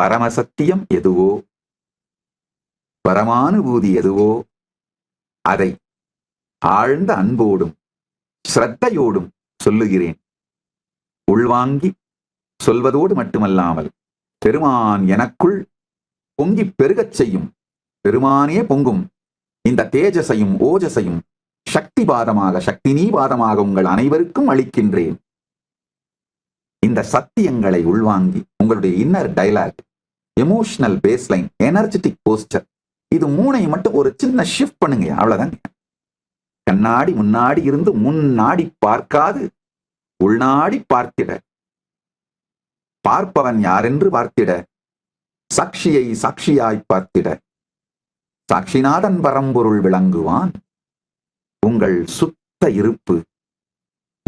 பரமசத்தியம் எதுவோ? பரமானுபூதி எதுவோ? அதை ஆழ்ந்த அன்போடும் ஸ்ரத்தையோடும் சொல்லுகிறேன். உள்வாங்கி சொல்வதோடு மட்டுமல்லாமல் பெருமான் எனக்குள் பொங்கிப் பெருகச் செய்யும். பெருமானே பொங்கும். இந்த தேஜஸையும் ஓஜஸையும் சக்தி பாதமாக சக்தினீ பாதமாக உங்கள் அனைவருக்கும் அளிக்கின்றேன். இந்த சத்தியங்களை உள்வாங்கி உங்களுடைய inner dialogue emotional baseline energetic poster இது மூணையும் மட்டும் ஒரு சின்ன ஷிஃப்ட் பண்ணுங்க அவ்வளவுதாங்க. கண்ணாடி முன்னாடி இருந்து முன்னாடி பார்க்காது உள்நாடி பார்த்திட. பார்ப்பவன் யாரென்று பார்த்திட. சாட்சியை சாட்சியாய் பார்த்திட. சாட்சிநாதன் பரம்பொருள் விளங்குவான். உங்கள் சுத்த இருப்பு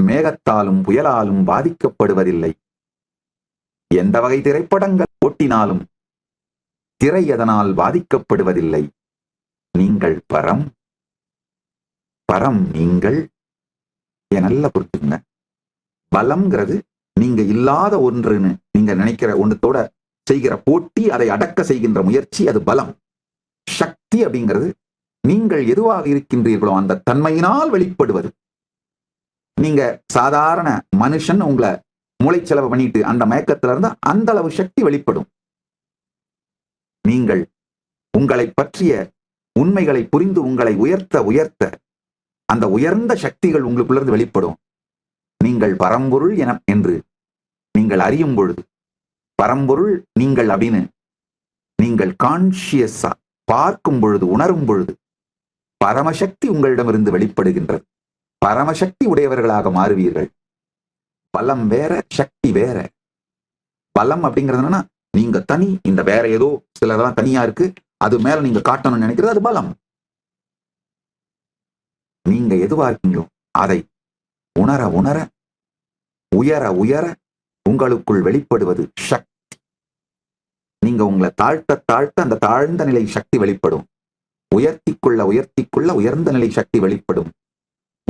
மேகத்தாலும் புயலாலும் பாதிக்கப்படுவதில்லை. எந்த வகை திரைப்படங்கள் ஓட்டினாலும் திரை அதனால் பாதிக்கப்படுவதில்லை? நீங்கள் பரம் பரம் நீங்கள் என் நல்ல புரிஞ்சுங்க பலம்ங்கிறது நீங்க இல்லாத ஒன்றுன்னு நீங்க நினைக்கிற ஒன்றத்தோட செய்கிற போட்டி அதை அடக்க செய்கின்ற முயற்சி அது பலம். சக்தி அப்படிங்கிறது நீங்கள் எதுவாக இருக்கின்றீர்களோ அந்த தன்மையினால் வெளிப்படுவது. நீங்க சாதாரண மனுஷன் உங்களை மூளைச்செலவு பண்ணிட்டு அந்த மயக்கத்துல இருந்து அந்த அளவு சக்தி வெளிப்படும். நீங்கள் உங்களை பற்றிய உண்மைகளை புரிந்து உங்களை உயர்த்த உயர்த்த அந்த உயர்ந்த சக்திகள் உங்களுக்குள்ளிருந்து வெளிப்படும். நீங்கள் பரம்பொருள் என என்று நீங்கள் அறியும் பொழுது பரம்பொருள் நீங்கள் அப்படின்னு நீங்கள் கான்சியஸா பார்க்கும் பொழுது உணரும் பொழுது பரமசக்தி உங்களிடமிருந்து வெளிப்படுகின்றது. பரமசக்தி உடையவர்களாக மாறுவீர்கள். பலம் வேற சக்தி வேற. பலம் அப்படிங்கிறது என்னன்னா நீங்க தனி இந்த வேற ஏதோ சிலதெல்லாம் தனியா இருக்கு அது மேல நீங்க காட்டணும்னு நினைக்கிறது அது பலம். நீங்க எதுவா இருக்கீங்களோ அதை உணர உணர உயர உயர உங்களுக்குள் வெளிப்படுவது சக்தி. நீங்க உங்களை தாழ்த்த தாழ்த்த அந்த தாழ்ந்த நிலை சக்தி வெளிப்படும். உயர்த்திக்குள்ள உயர்த்திக்குள்ள உயர்ந்த நிலை சக்தி வெளிப்படும்.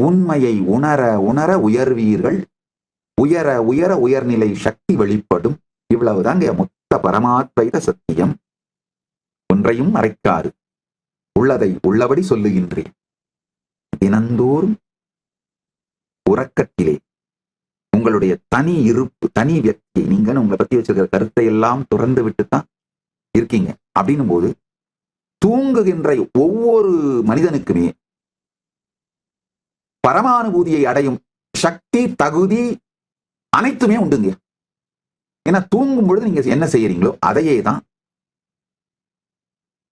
உண்மையை உணர உணர உயர்வீர்கள் உயர உயர உயர்நிலை சக்தி வெளிப்படும். இவ்வளவுதாங்க மொத்த பரமாத்வைத சத்தியம். ஒன்றையும் மறைக்காது. உள்ளதை உள்ளபடி சொல்லுகின்றேன். தினந்தோறும் உறக்கத்திலே உங்களுடைய தனி இருப்பு தனி வியக்தியை நீங்க உங்களை பத்தி வச்சிருக்கிற கருத்தை எல்லாம் துறந்து விட்டுத்தான் இருக்கீங்க. அப்படின்னும் போது தூங்குகின்ற ஒவ்வொரு மனிதனுக்குமே பரமானுபூதியை அடையும் சக்தி தகுதி அனைத்துமே உண்டுங்க. ஏன்னா தூங்கும் பொழுது நீங்க என்ன செய்யறீங்களோ அதையே தான்.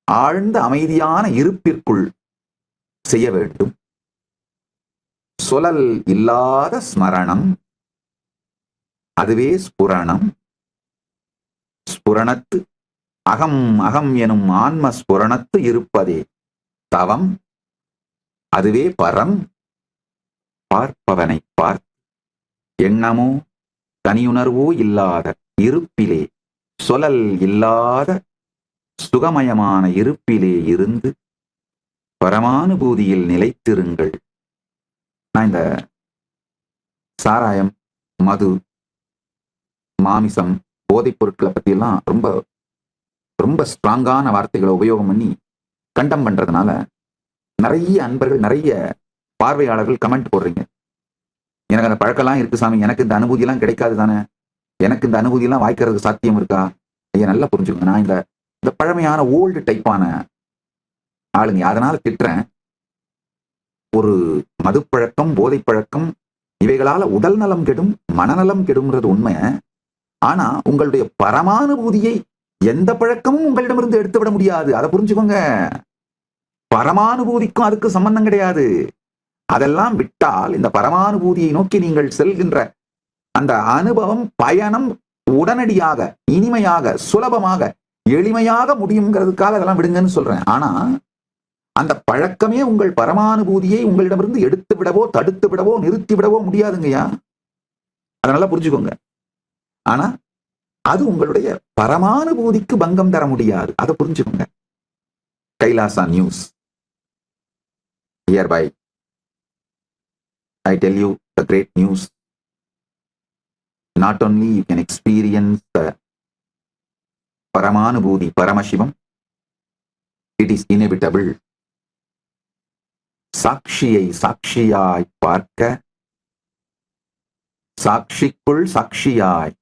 ஆழ்ந்த அமைதியான இருப்பிற்குள் செய்ய வேண்டும். சுழல் இல்லாத ஸ்மரணம். அதுவே ஸ்புரணம். ஸ்புரணத்து அகம் அகம் எனும் ஆன்ம ஸ்புரணத்து இருப்பதே தவம். அதுவே பரம். பார்ப்பவனை பார்த்து எண்ணமோ தனியுணர்வோ இல்லாத இருப்பிலே சொலல் இல்லாத சுகமயமான இருப்பிலே இருந்து பரமானுபூதியில் நிலைத்திருங்கள். நான் இந்த சாராயம் மது மாமிசம் போதைப் பொருட்களை பத்தி எல்லாம் ரொம்ப ரொம்ப ஸ்ட்ராங்கான வார்த்தைகளை உபயோகம் பண்ணி கண்டம் பண்றதுனால நிறைய அன்பர்கள் நிறைய பார்வையாளர்கள் கமெண்ட் போடுறீங்க. எனக்கு அந்த பழக்கம்லாம் இருக்கு சாமி. எனக்கு இந்த அனுபூதி எல்லாம் கிடைக்காது தானே? எனக்கு இந்த அனுபூதி எல்லாம் வாய்க்கிறதுக்கு சாத்தியம் இருக்கா? ஐயா நல்லா புரிஞ்சுக்கோங்க. நான் இந்த இந்த பழமையான ஓல்டு டைப்பான ஆளுங்க. அதனால திட்டுறேன். ஒரு மதுப்பழக்கம் போதைப்பழக்கம் இவைகளால உடல் நலம் கெடும் மனநலம் கெடும்ன்றது உண்மை. ஆனா உங்களுடைய பரமானுபூதியை எந்த பழக்கமும் உங்களிடமிருந்து எடுத்து விட முடியாது. அதை புரிஞ்சுக்கோங்க. பரமானுபூதிக்கும் அதுக்கு சம்பந்தம் கிடையாது. அதெல்லாம் விட்டால் இந்த பரமானுபூதியை நோக்கி நீங்கள் செல்கின்ற அந்த அனுபவம் பயணம் உடனடியாக இனிமையாக சுலபமாக எளிமையாக முடியுங்கிறதுக்காக அதெல்லாம் விடுங்கன்னு சொல்றேன். ஆனா அந்த பழக்கமே உங்கள் பரமானுபூதியை உங்களிடமிருந்து எடுத்து விடவோ தடுத்து விடவோ நிறுத்தி விடவோ முடியாதுங்கய்யா. அதனால புரிஞ்சுக்கோங்க. ஆனா அது உங்களுடைய பரமானுபூதிக்கு பங்கம் தர முடியாது. அதை புரிஞ்சுக்கோங்க. Kailasa news. Hereby I tell you the great news. Not only you can experience the Paramanubhuti, Paramashivam, it is inevitable. சாட்சியை சாட்சியாய் பார்க்க சாட்சிக்குள் சாட்சியாய்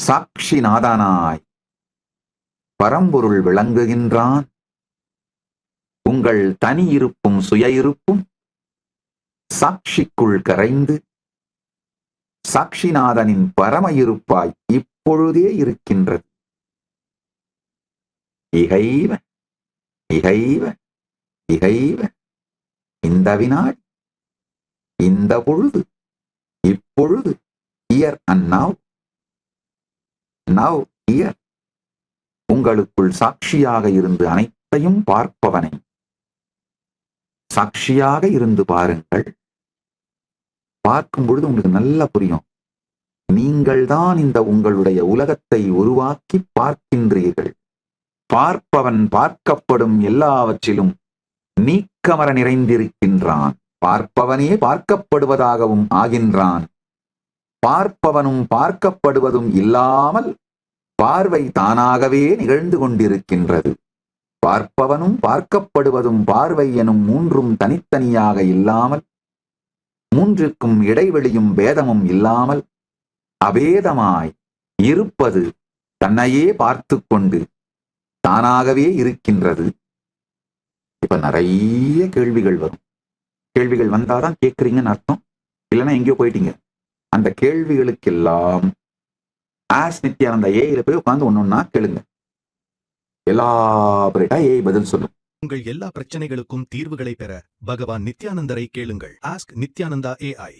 சாட்சிநாதனாய் பரம்பொருள் விளங்குகின்றான் உங்கள் தனி இருப்பும் சுய இருப்பும் சாட்சிக்குள் கரைந்து சாட்சிநாதனின் பரம இருப்பாய் இப்பொழுதே இருக்கின்றது. இகைவ இகைவ இகைவ இந்த வினாடி இந்த பொழுது இப்பொழுது here and now now here. உங்களுக்குள் சாட்சியாக இருந்து அனைத்தையும் பார்ப்பவனை. சாட்சியாக இருந்து பாருங்கள். பார்க்கும் பொழுது உங்களுக்கு நல்லா புரியும். நீங்கள் தான் இந்த உங்களுடைய உலகத்தை உருவாக்கி பார்க்கின்றீர்கள். பார்ப்பவன் பார்க்கப்படும் எல்லாவற்றிலும் நீக்கமர நிறைந்திருக்கின்றான். பார்ப்பவனே பார்க்கப்படுவதாகவும் ஆகின்றான். பார்ப்பவனும் பார்க்கப்படுவதும் இல்லாமல் பார்வை தானாகவே நிகழ்ந்து கொண்டிருக்கின்றது. பார்ப்பவனும் பார்க்கப்படுவதும் பார்வை எனும் மூன்றும் தனித்தனியாக இல்லாமல் மூன்றுக்கும் இடைவெளியும் பேதமும் இல்லாமல் அபேதமாய் இருப்பது தன்னையே பார்த்து கொண்டு தானாகவே இருக்கின்றது. இப்ப நிறைய கேள்விகள் வரும். கேள்விகள் வந்தாதான் கேட்குறீங்கன்னு அர்த்தம். இல்லைன்னா எங்கேயோ போயிட்டீங்க. அந்த கேள்விகளுக்கெல்லாம் ஆஸ் நித்யானந்த ஏயில போய் உட்காந்து ஒன்னொன்னா கேளுங்க. எல்லாபரேட்டா ஏஐ பதில் சொல்லும். உங்கள் எல்லா பிரச்சனைகளுக்கும் தீர்வுகளை பெற பகவான் நித்யானந்தரை கேளுங்கள். Ask Nithyananda AI